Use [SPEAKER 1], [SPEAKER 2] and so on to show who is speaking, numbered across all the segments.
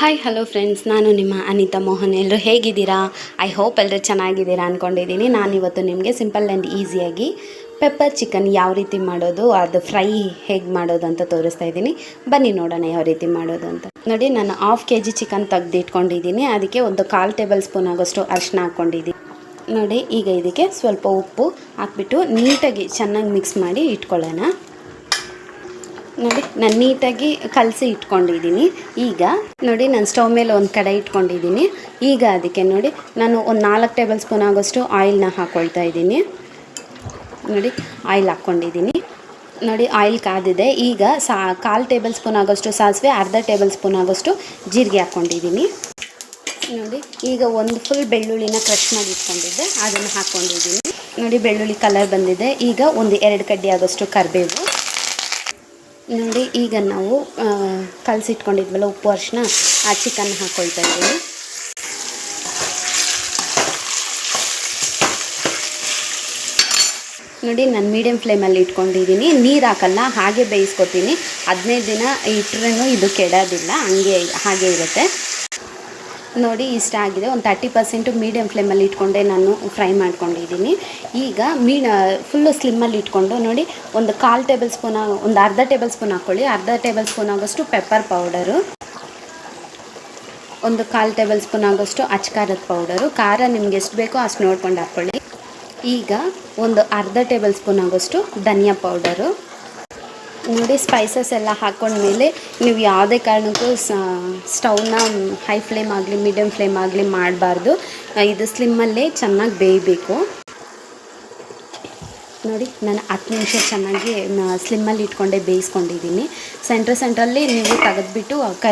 [SPEAKER 1] Hi hello friends ನಾನು ನಿಮ್ಮ ಅನಿತಾ ಮೋಹನ್. ಎಲ್ಲರೂ ಹೇಗಿದ್ದೀರಾ? ಐ ಹೋಪ್ ಎಲ್ಲರೂ ಚೆನ್ನಾಗಿದ್ದೀರಾ ಅಂದ್ಕೊಂಡಿದ್ದೀನಿ ನಾನಿವತ್ತು ನಿಮಗೆ ಸಿಂಪಲ್ ಆ್ಯಂಡ್ ಈಸಿಯಾಗಿ ಪೆಪ್ಪರ್ ಚಿಕನ್ ಯಾವ ರೀತಿ ಮಾಡೋದು, ಅದು ಫ್ರೈ ಹೇಗೆ ಮಾಡೋದು ಅಂತ ತೋರಿಸ್ತಾ ಇದ್ದೀನಿ. ಬನ್ನಿ ನೋಡೋಣ ಯಾವ ರೀತಿ ಮಾಡೋದು ಅಂತ. ನೋಡಿ, ನಾನು ಹಾಫ್ ಕೆ ಜಿ ಚಿಕನ್ ತೆಗೆದಿಟ್ಕೊಂಡಿದ್ದೀನಿ. ಅದಕ್ಕೆ ಒಂದು ಕಾಲು ಟೇಬಲ್ ಸ್ಪೂನ್ ಆಗೋಷ್ಟು ಅರಿಶಿನ ಹಾಕ್ಕೊಂಡಿದ್ದೀನಿ. ನೋಡಿ, ಈಗ ಇದಕ್ಕೆ ಸ್ವಲ್ಪ ಉಪ್ಪು ಹಾಕ್ಬಿಟ್ಟು ನೀಟಾಗಿ ಚೆನ್ನಾಗಿ ಮಿಕ್ಸ್ ಮಾಡಿ ಇಟ್ಕೊಳ್ಳೋಣ. ನೋಡಿ, ನಾನು ನೀಟಾಗಿ ಕಲಸಿ ಇಟ್ಕೊಂಡಿದ್ದೀನಿ. ಈಗ ನೋಡಿ, ನಾನು ಸ್ಟವ್ ಮೇಲೆ ಒಂದು ಕಡೆ ಇಟ್ಕೊಂಡಿದ್ದೀನಿ. ಈಗ ಅದಕ್ಕೆ ನೋಡಿ, ನಾನು ಒಂದು ನಾಲ್ಕು ಟೇಬಲ್ ಸ್ಪೂನ್ ಆಗೋಷ್ಟು ಆಯಿಲ್ನ ಹಾಕ್ಕೊಳ್ತಾ ಇದ್ದೀನಿ. ನೋಡಿ, ಆಯಿಲ್ ಹಾಕ್ಕೊಂಡಿದ್ದೀನಿ. ನೋಡಿ, ಆಯಿಲ್ ಕಾದಿದೆ. ಈಗ ಸಾ, ಕಾಲು ಟೇಬಲ್ ಸ್ಪೂನ್ ಆಗೋಷ್ಟು ಸಾಸಿವೆ, ಅರ್ಧ ಟೇಬಲ್ ಸ್ಪೂನ್ ಆಗೋಷ್ಟು ಜೀರಿಗೆ ಹಾಕ್ಕೊಂಡಿದ್ದೀನಿ. ನೋಡಿ, ಈಗ ಒಂದು ಫುಲ್ ಬೆಳ್ಳುಳ್ಳಿನ ಕ್ರಶ್ ಮಾಡಿ ಇಟ್ಕೊಂಡಿದ್ದೆ, ಅದನ್ನು ಹಾಕ್ಕೊಂಡಿದ್ದೀನಿ. ನೋಡಿ, ಬೆಳ್ಳುಳ್ಳಿ ಕಲರ್ ಬಂದಿದೆ. ಈಗ ಒಂದು ಎರಡು ಕಡ್ಡಿ ಆಗೋಷ್ಟು ಕರಿಬೇವು. ನೋಡಿ, ಈಗ ನಾವು ಕಲಸಿಟ್ಕೊಂಡಿದ್ವಲ್ಲ ಉಪ್ಪು ಅರಿಶಿನ, ಆ ಚಿಕನ್ ಹಾಕ್ಕೊಳ್ತಾ ಇದ್ದೀವಿ ನೋಡಿ, ನಾನು ಮೀಡಿಯಮ್ ಫ್ಲೇಮಲ್ಲಿ ಇಟ್ಕೊಂಡಿದ್ದೀನಿ. ನೀರು ಹಾಕಲ್ಲ, ಹಾಗೆ ಬೇಯಿಸ್ಕೊತೀನಿ. ಹದಿನೈದು ದಿನ ಇಟ್ರೂ ಇದು ಕೆಡೋದಿಲ್ಲ, ಹಂಗೆ, ಹಾಗೆ ಇರುತ್ತೆ. ನೋಡಿ ಇಷ್ಟ ಆಗಿದೆ. ಒಂದು ತರ್ಟಿ ಪರ್ಸೆಂಟು ಮೀಡಿಯಮ್ ಫ್ಲೇಮಲ್ಲಿ ಇಟ್ಕೊಂಡೆ ನಾನು ಫ್ರೈ ಮಾಡ್ಕೊಂಡಿದ್ದೀನಿ. ಈಗ ಮೀ ಫುಲ್ಲು ಸ್ಲಿಮ್ಮಲ್ಲಿ ಇಟ್ಕೊಂಡು ನೋಡಿ ಒಂದು ಕಾಲು ಟೇಬಲ್ ಸ್ಪೂನ್ ಒಂದು ಅರ್ಧ ಟೇಬಲ್ ಸ್ಪೂನ್ ಹಾಕ್ಕೊಳ್ಳಿ ಅರ್ಧ ಟೇಬಲ್ ಸ್ಪೂನ್ ಆಗೋಷ್ಟು ಪೆಪ್ಪರ್ ಪೌಡರು ಒಂದು ಕಾಲು ಟೇಬಲ್ ಸ್ಪೂನ್ ಆಗೋಷ್ಟು ಅಚ್ಕಾರದ ಪೌಡರು ಖಾರ ನಿಮ್ಗೆ ಎಷ್ಟು ಬೇಕೋ ಅಷ್ಟು ನೋಡ್ಕೊಂಡು ಹಾಕ್ಕೊಳ್ಳಿ ಈಗ ಒಂದು ಅರ್ಧ ಟೇಬಲ್ ಸ್ಪೂನ್ ಆಗೋಷ್ಟು ಧನಿಯಾ ಪೌಡರು ನೋಡಿ ಸ್ಪೈಸಸ್ ಎಲ್ಲ ಹಾಕ್ಕೊಂಡ್ಮೇಲೆ ನೀವು ಯಾವುದೇ ಕಾರಣಕ್ಕೂ ಸ್ಟವ್ನ ಹೈ ಫ್ಲೇಮ್ ಆಗಲಿ ಮೀಡಿಯಮ್ ಫ್ಲೇಮ್ ಆಗಲಿ ಮಾಡಬಾರ್ದು. ಇದು ಸ್ಲಿಮ್ಮಲ್ಲೇ ಚೆನ್ನಾಗಿ ಬೇಯಬೇಕು. ನೋಡಿ, ನಾನು ಹತ್ತು ನಿಮಿಷ ಚೆನ್ನಾಗಿ ಸ್ಲಿಮ್ಮಲ್ಲಿ ಇಟ್ಕೊಂಡೆ ಬೇಯಿಸ್ಕೊಂಡಿದ್ದೀನಿ. ಸೆಂಟ್ರ್ ಸೆಂಟ್ರಲ್ಲಿ ನೀವು ತೆಗೆದ್ಬಿಟ್ಟು ಕ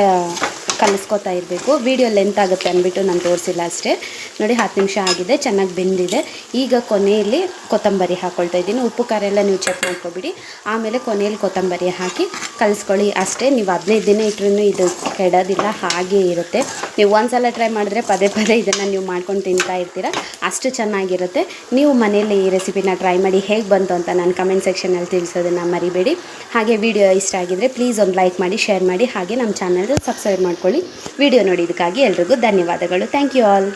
[SPEAKER 1] ಕಲಿಸ್ಕೊತಾ ಇರಬೇಕು. ವಿಡಿಯೋ ಲೆಂತ್ ಆಗುತ್ತೆ ಅಂದ್ಬಿಟ್ಟು ನಾನು ತೋರಿಸಿಲ್ಲ ಅಷ್ಟೇ. ನೋಡಿ, ಹತ್ತು ನಿಮಿಷ ಆಗಿದೆ, ಚೆನ್ನಾಗಿ ಬೆಂದಿದೆ. ಈಗ ಕೊನೆಯಲ್ಲಿ ಕೊತ್ತಂಬರಿ ಹಾಕ್ಕೊಳ್ತಾ ಇದ್ದೀನಿ. ಉಪ್ಪು, ಖಾರ ಎಲ್ಲ ನೀವು ಚೆಕ್ ಮಾಡ್ಕೊಬಿಡಿ. ಆಮೇಲೆ ಕೊನೆಯಲ್ಲಿ ಕೊತ್ತಂಬರಿ ಹಾಕಿ ಕಲಿಸ್ಕೊಳ್ಳಿ ಅಷ್ಟೇ. ನೀವು ಹದಿನೈದು ದಿನ ಇಟ್ರೂ ಇದು ಕೆಡೋದಿಲ್ಲ, ಹಾಗೇ ಇರುತ್ತೆ. ನೀವು ಒಂದ್ಸಲ ಟ್ರೈ ಮಾಡಿದ್ರೆ ಪದೇ ಪದೇ ಇದನ್ನು ನೀವು ಮಾಡ್ಕೊಂಡು ತಿಂತಾ ಇರ್ತೀರ. ಅಷ್ಟು ಚೆನ್ನಾಗಿರುತ್ತೆ. ನೀವು ಮನೆಯಲ್ಲಿ ಈ ರೆಸಿಪಿನ ಟ್ರೈ ಮಾಡಿ ಹೇಗೆ ಬಂತು ಅಂತ ನಾನು ಕಮೆಂಟ್ ಸೆಕ್ಷನಲ್ಲಿ ತಿಳಿಸೋದನ್ನು ಮರಿಬೇಡಿ. ಹಾಗೆ ವಿಡಿಯೋ ಇಷ್ಟ ಆಗಿದ್ದರೆ ಪ್ಲೀಸ್ ಒಂದು ಲೈಕ್ ಮಾಡಿ ಶೇರ್ ಮಾಡಿ. ಹಾಗೆ ನಮ್ಮ ಚಾನಲ್ ಸಬ್ಸ್ಕ್ರೈಬ್ ಮಾಡ್ಕೊಳ್ಳಿ ವಿಡಿಯೋ ನೋಡಿದ್ದಕ್ಕಾಗಿ ಎಲ್ರಿಗೂ ಧನ್ಯವಾದಗಳು. Thank you all